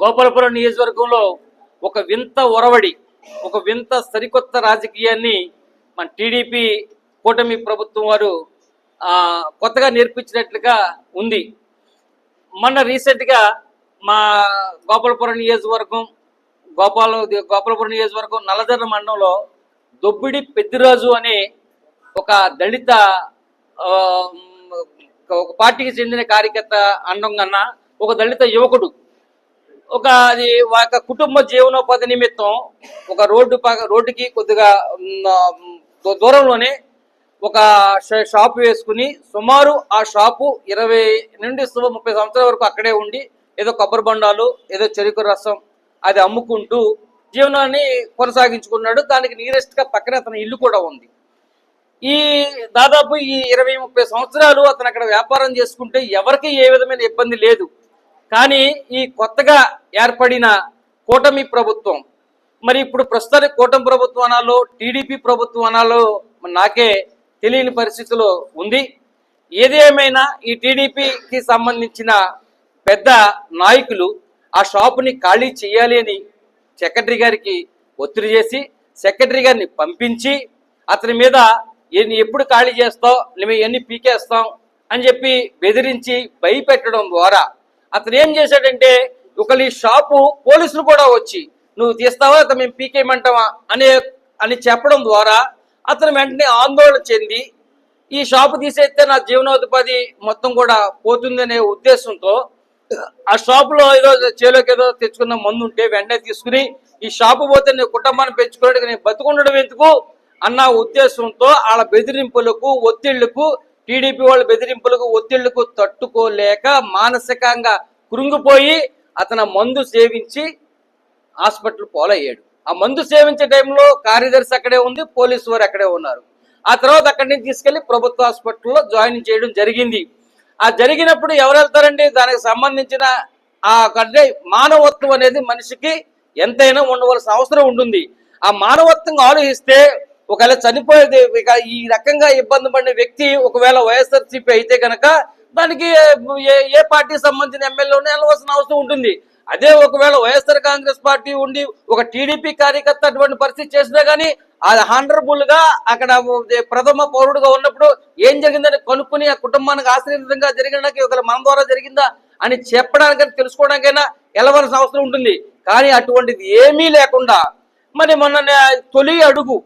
గోపాలపురం నియోజకవర్గంలో ఒక వింత ఒరవడి ఒక వింత సరికొత్త రాజకీయాన్ని మన టీడీపీ కూటమి ప్రభుత్వం వారు కొత్తగా నేర్పించినట్లుగా ఉంది. మొన్న రీసెంట్గా మా గోపాలపురం నియోజకవర్గం గోపాల గోపాలపురం నియోజకవర్గం నల్లజర్ల మండలంలో దొబ్బిడి పెద్దిరాజు అనే ఒక దళిత ఒక పార్టీకి చెందిన కార్యకర్త అండం కన్నా ఒక దళిత యువకుడు ఒక అది ఒక కుటుంబ జీవనోపాధి నిమిత్తం ఒక రోడ్డు పక్క రోడ్డుకి కొద్దిగా దూరంలోనే ఒక ష- షాపు వేసుకుని సుమారు ఆ షాపు ఇరవై నుండి ముప్పై సంవత్సరాల వరకు అక్కడే ఉండి ఏదో కొబ్బరి బండాలు ఏదో చెరుకు రసం అది అమ్ముకుంటూ జీవనాన్ని కొనసాగించుకున్నాడు. దానికి నీరెస్ట్గా పక్కన అతని ఇల్లు కూడా ఉంది. ఈ దాదాపు ఈ ఇరవై ముప్పై సంవత్సరాలు అతను అక్కడ వ్యాపారం చేసుకుంటే ఎవరికి ఏ విధమైన ఇబ్బంది లేదు. కానీ ఈ కొత్తగా ఏర్పడిన కూటమి ప్రభుత్వం మరి ఇప్పుడు ప్రస్తుతానికి కూటమి ప్రభుత్వం అనాలో టీడీపీ ప్రభుత్వం అనాలో నాకే తెలియని పరిస్థితిలో ఉంది. ఏది ఏమైనా ఈ టీడీపీకి సంబంధించిన పెద్ద నాయకులు ఆ షాపుని ఖాళీ చేయాలి అని సెక్రటరీ గారికి ఒత్తిడి చేసి సెక్రటరీ గారిని పంపించి అతని మీద ఎన్ని ఎప్పుడు ఖాళీ చేస్తావు? మేము ఎన్ని పీకేస్తాం అని చెప్పి బెదిరించి భయపెట్టడం ద్వారా అతను ఏం చేశాడంటే ఒకరి ఈ షాపు పోలీసులు కూడా వచ్చి నువ్వు తీస్తావా? అతను మేము పీకేయమంటావా? అనే అని చెప్పడం ద్వారా అతను వెంటనే ఆందోళన చెంది ఈ షాపు తీసేస్తే నా జీవనోపాధి మొత్తం కూడా పోతుందనే ఉద్దేశంతో ఆ షాపులో ఏదో చేలోకి ఏదో తెచ్చుకున్న మందు ఉంటే వెంటనే తీసుకుని ఈ షాపు పోతే నేను కుటుంబాన్ని పెంచుకోవడానికి నేను బతుకుండడం ఎందుకు? అన్న ఉద్దేశంతో వాళ్ళ బెదిరింపులకు ఒత్తిళ్ళకు టీడీపీ వాళ్ళ బెదిరింపులకు ఒత్తిళ్ళకు తట్టుకోలేక మానసికంగా కృంగిపోయి అతను మందు సేవించి హాస్పిటల్ పోలయ్యాడు. ఆ మందు సేవించే టైంలో కార్యదర్శి అక్కడే ఉంది పోలీసు వారు అక్కడే ఉన్నారు. ఆ తర్వాత అక్కడి నుంచి తీసుకెళ్ళి ప్రభుత్వ హాస్పిటల్లో జాయిన్ చేయడం జరిగింది. ఆ జరిగినప్పుడు ఎవరు వెళ్తారండి? దానికి సంబంధించిన ఆ అంటే మానవత్వం అనేది మనిషికి ఎంతైనా ఉండవలసిన అవసరం ఉంటుంది. ఆ మానవత్వంగా ఆలోచిస్తే ఒకవేళ చనిపోయేది ఇక ఈ రకంగా ఇబ్బంది పడిన వ్యక్తి ఒకవేళ వైఎస్ఆర్సీపీ అయితే కనుక దానికి ఏ ఏ పార్టీ సంబంధించిన ఎమ్మెల్యేనే వెళ్ళవలసిన అవసరం ఉంటుంది. అదే ఒకవేళ వైఎస్ఆర్ కాంగ్రెస్ పార్టీ ఉండి ఒక టీడీపీ కార్యకర్త అటువంటి పరిస్థితి చేసినా గానీ అది హానరబుల్గా అక్కడ ప్రథమ పౌరుడుగా ఉన్నప్పుడు ఏం జరిగిందని కనుక్కుని ఆ కుటుంబానికి ఆశ్రయించడంగా జరిగినకి ఒకవేళ మన ద్వారా జరిగిందా అని చెప్పడానికైనా తెలుసుకోవడానికైనా వెళ్ళవలసిన అవసరం ఉంటుంది. కానీ అటువంటిది ఏమీ లేకుండా మరి మొన్న తొలి అడుగు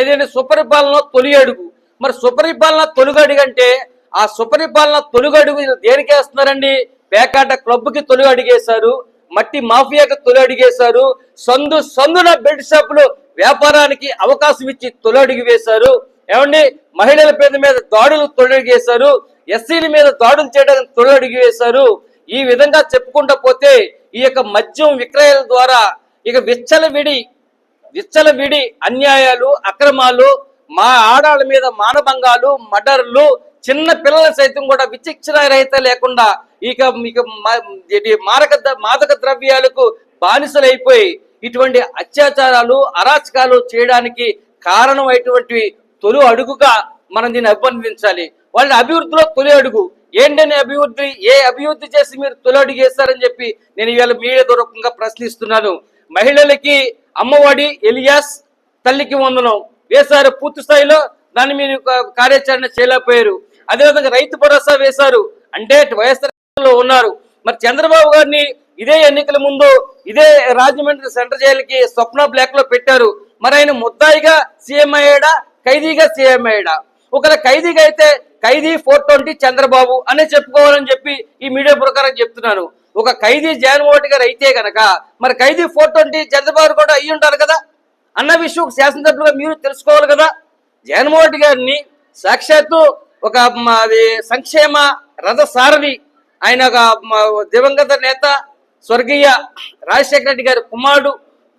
ఏదైనా సుపరిపాలన తొలి అడుగు. మరి సుపరిపాలన తొలుగడుగు అంటే ఆ సుపరిపాలన తొలుగడుగు దేనికి వేస్తున్నారండి? పేకాట క్లబ్కి తొలి అడిగేశారు మట్టి మాఫియాకి తొలి అడిగేశారు సందు సందున బెడ్ షాపులు వ్యాపారానికి అవకాశం ఇచ్చి తొలి అడుగు వేశారు. ఏమండి? మహిళల పేద మీద దాడులు తొలగివేశారు ఎస్సీల మీద దాడులు చేయడానికి తొలి అడుగు వేశారు. ఈ విధంగా చెప్పుకుంటా పోతే ఈ యొక్క మద్యం విక్రయాల ద్వారా ఇక విచ్చలవిడి విచ్చలవిడి అన్యాయాలు అక్రమాలు మా ఆడాళ్ళ మీద మానభంగాలు మర్డర్లు చిన్న పిల్లల సైతం కూడా విచక్షణ రహిత లేకుండా ఇక మీకు మారక మాదక ద్రవ్యాలకు బానిసలైపోయి ఇటువంటి అత్యాచారాలు అరాచకాలు చేయడానికి కారణమైనటువంటి తొలి అడుగుగా మనం దీన్ని అభినందించాలి వాళ్ళ అభివృద్ధిలో తొలి అడుగు. ఏంటని అభివృద్ధి ఏ అభివృద్ధి చేసి మీరు తొలి అడుగు వేస్తారని చెప్పి నేను ఇవాళ మీడియా దూరకంగా ప్రశ్నిస్తున్నాను. మహిళలకి అమ్మఒడి ఎలియాస్ తల్లికి వందనం. వేశారు పూర్తి స్థాయిలో దాన్ని మీరు కార్యాచరణ చేయలేకపోయారు. అదేవిధంగా రైతు భరోసా వేశారు. అంటే వైఎస్ఆర్లో ఉన్నారు. మరి చంద్రబాబు గారిని ఇదే ఎన్నికల ముందు ఇదే రాజమండ్రి సెంటర్ జైలుకి స్వప్న బ్లాక్లో పెట్టారు. మరి ఆయన ముద్దాయిగా సీఎం అయ్యాడా? ఖైదీగా సీఎం అయ్యాడా? ఒకవేళ ఖైదీగా అయితే ఖైదీ ఫోర్ ట్వంటీ చంద్రబాబు అనే చెప్పుకోవాలని చెప్పి ఈ మీడియా ప్రకారం చెప్తున్నాను ఒక ఖైదీ జగన్మోహన్ గారు అయితే కనుక మరి ఖైదీ ఫోర్ ట్వంటీ చంద్రబాబు కూడా అయ్యి ఉంటారు కదా? అన్న విషయం శాసన శాసనసభ్యులుగా మీరు తెలుసుకోవాలి కదా? జగన్మోహన్ గారిని సాక్షాత్తు ఒక అది సంక్షేమ రథ సారథి ఆయన ఒక దివంగత నేత స్వర్గీయ రాజశేఖర రెడ్డి గారి కుమారుడు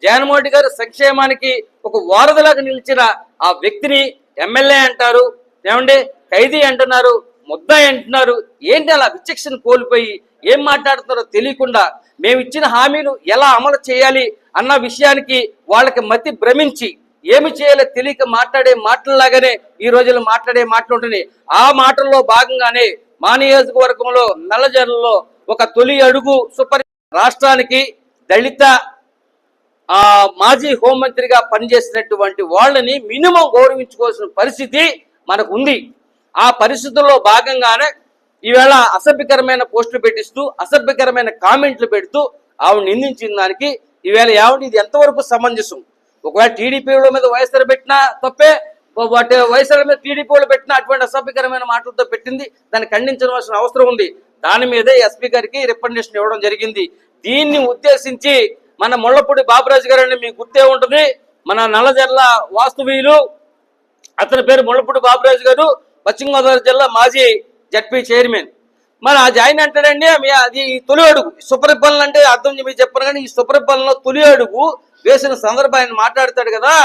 జగన్మోహన్ గారు సంక్షేమానికి ఒక వారధిలాగా నిలిచిన ఆ వ్యక్తిని ఎమ్మెల్యే అంటారు. ఏమండి? ఖైదీ అంటున్నారు. ముద్దాయి అంటున్నారు. ఏంటి అలా విచక్షణ కోల్పోయి ఏం మాట్లాడుతున్నారో తెలియకుండా మేము ఇచ్చిన హామీలు ఎలా అమలు చేయాలి అన్న విషయానికి వాళ్ళకి మతి భ్రమించి ఏమి చేయాలో తెలియక మాట్లాడే మాటల్లాగానే ఈ రోజుల్లో మాట్లాడే మాటలు ఆ మాటల్లో భాగంగానే మా నియోజకవర్గంలో నల్లజర్లలో ఒక తొలి అడుగు సూపర్ రాష్ట్రానికి దళిత ఆ మాజీ హోంమంత్రిగా పనిచేసినటువంటి వాళ్ళని మినిమం గౌరవించుకోవాల్సిన పరిస్థితి మనకు ఉంది. ఆ పరిస్థితుల్లో భాగంగానే ఈవేళ అసభ్యకరమైన పోస్టులు పెట్టిస్తూ అసభ్యకరమైన కామెంట్లు పెడుతూ ఆవిడ నిందించిన దానికి ఈవేళ ఆవిడ ఇది ఎంతవరకు సమంజసం? ఒకవేళ టీడీపీల మీద వైఎస్ఆర్ పెట్టినా తప్పే వాటి వైఎస్ఆర్ మీద టీడీపీ వాళ్ళు పెట్టిన అటువంటి అసభ్యకరమైన మాటలతో పెట్టింది దాన్ని ఖండించవలసిన అవసరం ఉంది. దాని మీదే ఎస్పీ గారికి రికమెండేషన్ ఇవ్వడం జరిగింది. దీన్ని ఉద్దేశించి మన ముళ్ళపూడి బాబురాజు గారు మీకు గుర్తే ఉంటుంది మన నల్లజర్ల వాస్తువీయులు అతని పేరు ముళ్ళపూడి బాబురాజు గారు పశ్చిమ గోదావరి జిల్లా మాజీ జడ్పీ చైర్మన్. మరి ఆ జాయిన్ అంటాడండి అది ఈ తొలి అడుగు. సుపరిపాలన అంటే అర్థం చెప్పి చెప్పారు కానీ ఈ సుపరిపాలనలో తొలి అడుగు వేసిన సందర్భం ఆయన మాట్లాడతాడు కదా.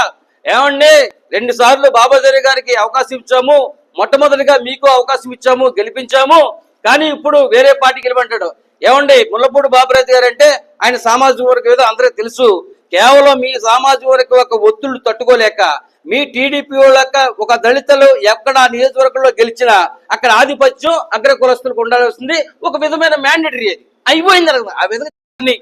ఏమండి రెండు సార్లు బాబాజారి గారికి అవకాశం ఇచ్చాము మొట్టమొదటిగా మీకు అవకాశం ఇచ్చాము గెలిపించాము కానీ ఇప్పుడు వేరే పార్టీకి వెళ్ళమంటాడు ఏమండి ముల్లపూడి బాబురాజు గారు అంటే ఆయన సామాజిక వర్గం ఏదో అందరికీ తెలుసు. కేవలం మీ సామాజిక వర్గం ఒక ఒత్తిళ్ళు తట్టుకోలేక మీ టీడీపీ వాళ్ళక ఒక దళితులు ఎక్కడ నియోజకవర్గంలో గెలిచినా అక్కడ ఆధిపత్యం అగ్ర కులస్తులకు ఉండాల్సింది ఒక విధమైన మ్యాండేటరీ అది. అయిపోయింది ఆ విధంగా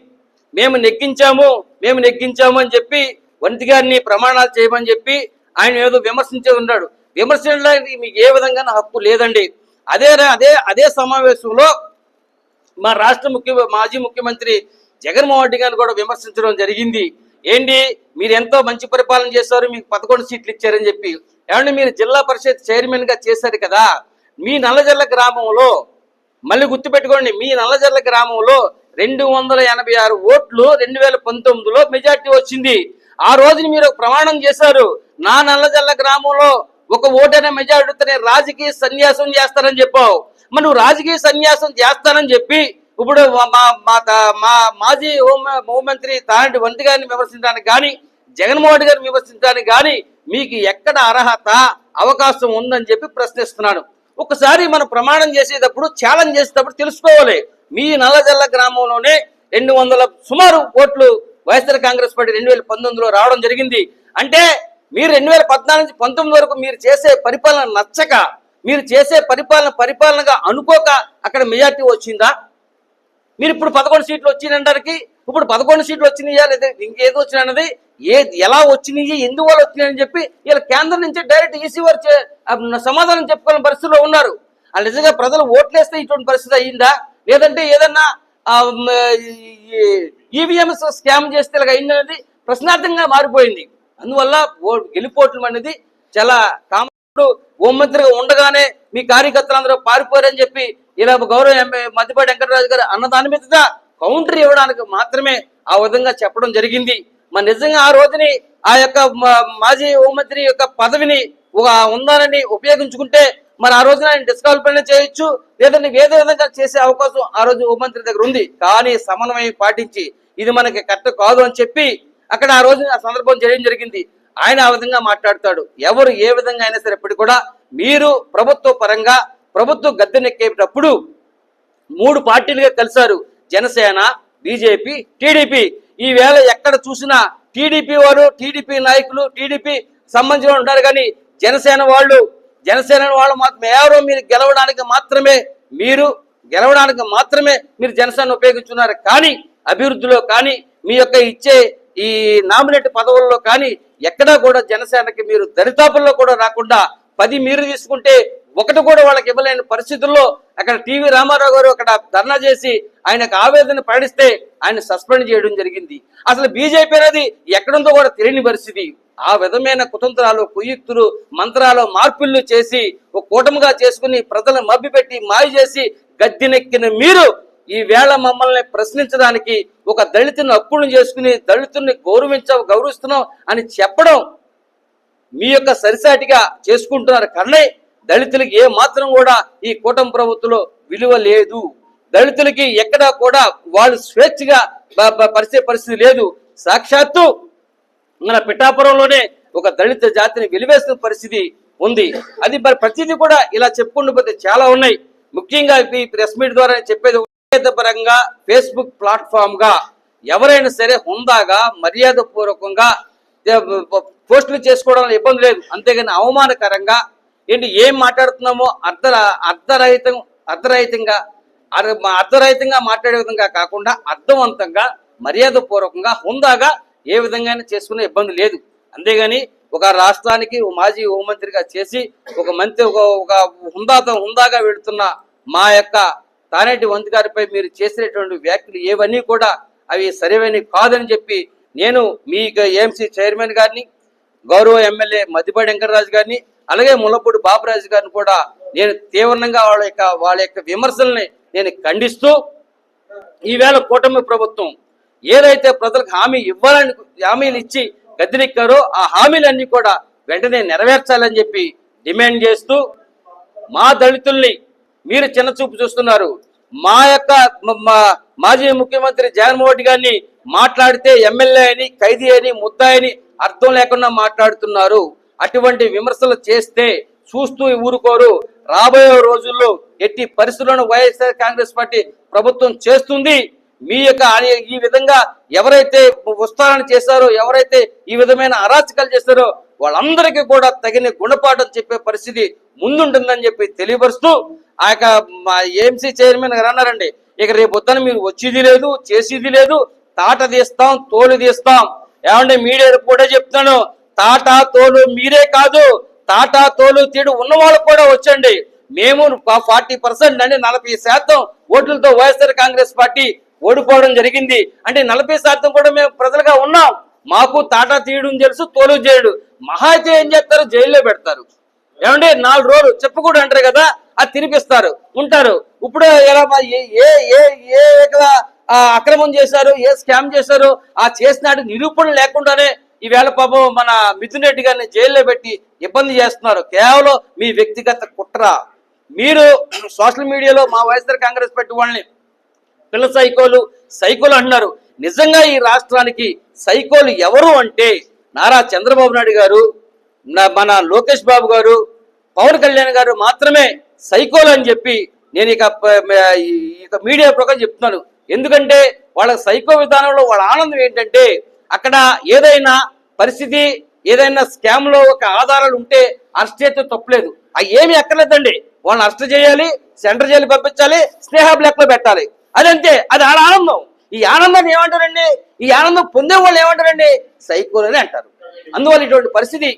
మేము నెగ్గించాము మేము నెగ్గించాము అని చెప్పి వంటి గారిని ప్రమాణాలు చేయమని చెప్పి ఆయన ఏదో విమర్శించే ఉన్నాడు. విమర్శించడానికి మీకు ఏ విధంగా హక్కు లేదండి. అదే అదే అదే సమావేశంలో మా రాష్ట్ర ముఖ్య మాజీ ముఖ్యమంత్రి జగన్మోహన్ రెడ్డి గారిని కూడా విమర్శించడం జరిగింది. ఏంటి? మీరు ఎంతో మంచి పరిపాలన చేశారు మీకు పదకొండు సీట్లు ఇచ్చారని చెప్పి. ఏమంటే మీరు జిల్లా పరిషత్ చైర్మన్గా చేశారు కదా? మీ నల్లజర్ల గ్రామంలో మళ్ళీ గుర్తుపెట్టుకోండి మీ నల్లజర్ల గ్రామంలో రెండు వందల ఎనభై ఆరు ఓట్లు రెండు వేల పంతొమ్మిదిలో మెజార్టీ వచ్చింది. ఆ రోజున మీరు ప్రమాణం చేశారు. నా నల్లజల్ల గ్రామంలో ఒక ఓటైన మెజార్టీతోనే రాజకీయ సన్యాసం చేస్తానని చెప్పావు. మరి నువ్వు రాజకీయ సన్యాసం చేస్తానని చెప్పి ఇప్పుడు మా మా- మా మాజీ హోం హోంమంత్రి తానంటి వంటి గారిని విమర్శించడానికి కానీ జగన్మోహన్ గారిని విమర్శించడానికి కానీ మీకు ఎక్కడ అర్హత అవకాశం ఉందని చెప్పి ప్రశ్నిస్తున్నాను. ఒకసారి మనం ప్రమాణం చేసేటప్పుడు ఛాలెంజ్ చేసేటప్పుడు తెలుసుకోవాలి. మీ నల్లజల్ల గ్రామంలోనే రెండు వందల సుమారు ఓట్లు వైఎస్ఆర్ కాంగ్రెస్ పార్టీ రెండు వేల పంతొమ్మిదిలో రావడం జరిగింది. అంటే మీరు రెండు వేల పద్నాలుగు నుంచి పంతొమ్మిది వరకు మీరు చేసే పరిపాలన నచ్చక మీరు చేసే పరిపాలన పరిపాలనగా అనుకోక అక్కడ మెజార్టీ వచ్చిందా? మీరు ఇప్పుడు పదకొండు సీట్లు వచ్చినానికి ఇప్పుడు పదకొండు సీట్లు వచ్చినాయా లేదా ఇంకేదో వచ్చినది ఏ ఎలా వచ్చినాయి ఎందువల్ల వచ్చినాయని చెప్పి వీళ్ళ కేంద్రం నుంచి డైరెక్ట్ ఈసీ వారు సమాధానం చెప్పుకోవాలని పరిస్థితిలో ఉన్నారు. అది నిజంగా ప్రజలు ఓట్లేస్తే ఇటువంటి పరిస్థితి అయ్యిందా? లేదంటే ఏదన్నా ఈవీఎంస్ స్కామ్ చేస్తే ఇలాగ అయిందనేది ప్రశ్నార్థంగా మారిపోయింది. అందువల్ల ఓ గెలిపోవటం అనేది చాలా కామ ఇప్పుడు హోంమంత్రిగా ఉండగానే మీ కార్యకర్తలందరూ పారిపోయారని చెప్పి ఇలా గౌరవ మధ్యపాటి వెంకటరాజు గారు అన్న దాని మీద కౌంటర్ ఇవ్వడానికి మాత్రమే ఆ విధంగా చెప్పడం జరిగింది. మరి నిజంగా ఆ రోజుని ఆ యొక్క మాజీ హోంమంత్రి యొక్క పదవిని ఒక ఉందానని ఉపయోగించుకుంటే మరి ఆ రోజున ఆయన డిస్క్వాలిఫై చేయొచ్చు లేదంటే వేరే విధంగా చేసే అవకాశం ఆ రోజు హోంమంత్రి దగ్గర ఉంది. కానీ సమన్వయం పాటించి ఇది మనకి కరెక్ట్ కాదు అని చెప్పి అక్కడ ఆ రోజు ఆ సందర్భం చేయడం జరిగింది. ఆయన ఆ విధంగా మాట్లాడతాడు. ఎవరు ఏ విధంగా అయినా సరే ఇప్పుడు కూడా మీరు ప్రభుత్వ పరంగా ప్రభుత్వం గద్దెనెక్కేటప్పుడు మూడు పార్టీలుగా కలిశారు. Janasena BJP TDP. ఈ వేళ ఎక్కడ చూసినా టీడీపీ వారు టీడీపీ నాయకులు టీడీపీ సంబంధించిన ఉంటారు కానీ జనసేన వాళ్ళు జనసేన వాళ్ళు మాత్రం ఎవరో మీరు గెలవడానికి మాత్రమే మీరు గెలవడానికి మాత్రమే మీరు జనసేన ఉపయోగించున్నారు కానీ అభివృద్ధిలో కానీ మీ యొక్క ఇచ్చే ఈ నామినేట్ పదవుల్లో కానీ ఎక్కడా కూడా జనసేనకి మీరు దరితాపుల్లో కూడా రాకుండా పది మీరు తీసుకుంటే ఒకటి కూడా వాళ్ళకి ఇవ్వలేని పరిస్థితుల్లో అక్కడ టీవీ రామారావు గారు అక్కడ ధర్నా చేసి ఆయనకు ఆవేదన ప్రకటిస్తే ఆయన సస్పెండ్ చేయడం జరిగింది. అసలు బీజేపీ అనేది ఎక్కడుందో కూడా తెలియని పరిస్థితి. ఆ విధమైన కుతంత్రాలు కుయుక్తులు మంత్రాలు మార్పులు చేసి ఒక కూటమిగా చేసుకుని ప్రజలను మబ్బిపెట్టి మాయ చేసి గద్దెనెక్కిన మీరు ఈ వేళ మమ్మల్ని ప్రశ్నించడానికి ఒక దళితుని అప్పులను చేసుకుని దళితుల్ని గౌరవించావు గౌరవిస్తున్నావు అని చెప్పడం మీ యొక్క సరిసాటిగా చేసుకుంటున్నారు. కానీ దళితులకి ఏ మాత్రం కూడా ఈ కూటమి ప్రభుత్వంలో విలువ లేదు. దళితులకి ఎక్కడా కూడా వాళ్ళు స్వేచ్ఛగా పరిచే పరిస్థితి లేదు. సాక్షాత్తు మన పిఠాపురంలోనే ఒక దళిత జాతిని వెలివేసిన పరిస్థితి ఉంది. అది మరి ప్రతిదీ కూడా ఇలా చెప్పుకుంటూ పోతే చాలా ఉన్నాయి. ముఖ్యంగా ఈ ప్రెస్ మీట్ ద్వారా చెప్పేది పరంగా ఫేస్బుక్ ప్లాట్ఫామ్గా ఎవరైనా సరే హుందాగా మర్యాద పూర్వకంగా పోస్టులు చేసుకోవడం ఇబ్బంది లేదు. అంతేగాని అవమానకరంగా ఏంటి ఏం మాట్లాడుతున్నామో అర్ధ అర్ధరహితం అర్ధరహితంగా అర్ధరహితంగా మాట్లాడే విధంగా కాకుండా అర్థవంతంగా మర్యాద పూర్వకంగా హుందాగా ఏ విధంగా చేసుకునే ఇబ్బంది లేదు. అంతేగాని ఒక రాష్ట్రానికి మాజీ హోంమంత్రిగా చేసి ఒక మంత్రి ఒక ఒక హుందాతో హుందాగా వెళుతున్న మా యొక్క తానేటి వంతు గారిపై మీరు చేసినటువంటి వ్యాఖ్యలు ఏవన్నీ కూడా అవి సరివని కాదని చెప్పి నేను మీ ఏఎంసీ చైర్మన్ గారిని గౌరవ ఎమ్మెల్యే మద్దిపాటి వెంకటరాజు గారిని అలాగే ముల్లపూడి బాబురాజు గారిని కూడా నేను తీవ్రంగా వాళ్ళ యొక్క వాళ్ళ యొక్క విమర్శల్ని నేను ఖండిస్తూ ఈవేళ కూటమి ప్రభుత్వం ఏదైతే ప్రజలకు హామీ ఇవ్వాలని హామీలు ఇచ్చి గద్దెనెక్కారో ఆ హామీలన్నీ కూడా వెంటనే నెరవేర్చాలని చెప్పి డిమాండ్ చేస్తూ మా దళితుల్ని మీరు చిన్న చూపు చూస్తున్నారు. మా యొక్క మా- మాజీ ముఖ్యమంత్రి జగన్మోహన్ రెడ్డి గారిని మాట్లాడితే ఎమ్మెల్యే అని ఖైదీ అని ముద్దాయని అర్థం లేకుండా మాట్లాడుతున్నారు. అటువంటి విమర్శలు చేస్తే చూస్తూ ఊరుకోరు. రాబోయే రోజుల్లో ఎట్టి పరిస్థితులను వైఎస్ఆర్ కాంగ్రెస్ పార్టీ ప్రభుత్వం చేస్తుంది. మీ యొక్క ఈ విధంగా ఎవరైతే ఉత్సాహం చేశారో ఎవరైతే ఈ విధమైన అరాచకాలు చేస్తారో వాళ్ళందరికీ కూడా తగిన గుణపాఠం చెప్పే పరిస్థితి ముందుంటుందని చెప్పి తెలియపరుస్తూ ఆ యొక్క మా ఏఎంసీ చైర్మన్ గారు అన్నారండి. ఇక రేపు పొద్దున మీరు వచ్చేది లేదు చేసేది లేదు తాట తీస్తాం తోలు తీస్తాం. ఏమంటే మీడియా కూడా చెప్తాను తాటా తోలు మీరే కాదు తాటా తోలు తీడు ఉన్న వాళ్ళు కూడా వచ్చండి. మేము ఫార్టీ పర్సెంట్ అంటే నలభై శాతం ఓట్లతో వైఎస్ఆర్ కాంగ్రెస్ పార్టీ ఓడిపోవడం జరిగింది. అంటే నలభై శాతం కూడా మేము ప్రజలుగా ఉన్నాం. మాకు తాటా తీయడం తెలుసు తోలు చేయడు మహా అయితే ఏం చేస్తారు? జైల్లో పెడతారు. ఏమండి? నాలుగు రోజులు చెప్పకూడదు అంటారు కదా అది తినిపిస్తారు. ఉంటారు. ఇప్పుడు ఎలా మా- ఏ ఏ ఏ ఏ అక్రమం చేశారు? ఏ స్కామ్ చేశారు? ఆ చేసినాడు నిరూపణ లేకుండానే ఈవేళ పాపం మన మిథున్ రెడ్డి గారిని జైల్లో పెట్టి ఇబ్బంది చేస్తున్నారు. కేవలం మీ వ్యక్తిగత కుట్ర. మీరు సోషల్ మీడియాలో మా వైఎస్ఆర్ కాంగ్రెస్ పార్టీ వాళ్ళని పిల్ల సైకోలు సైకోలు అంటున్నారు. నిజంగా ఈ రాష్ట్రానికి సైకోలు ఎవరు అంటే నారా చంద్రబాబు నాయుడు గారు నా- మన లోకేష్ బాబు గారు పవన్ కళ్యాణ్ గారు మాత్రమే సైకోలు అని చెప్పి నేను ఇక ఈ- ఇక మీడియా ప్రకారం చెప్తున్నాను. ఎందుకంటే వాళ్ళ సైకో విధానంలో వాళ్ళ ఆనందం ఏంటంటే అక్కడ ఏదైనా పరిస్థితి ఏదైనా స్కామ్లో ఒక ఆధారాలు ఉంటే అరెస్ట్ చేస్తే తప్పలేదు. అవి ఏమి ఎక్కర్లేదండి వాళ్ళని అరెస్ట్ చేయాలి సెంటర్ జైలు పంపించాలి స్నేహ బ్లాక్లో పెట్టాలి. అదంతే. అది ఆడ ఆనందం. ఈ ఆనందాన్ని ఏమంటారండి? ఈ ఆనందం పొందే వాళ్ళు ఏమంటారండి? సైకోలు అని అంటారు. అందువల్ల ఇటువంటి పరిస్థితి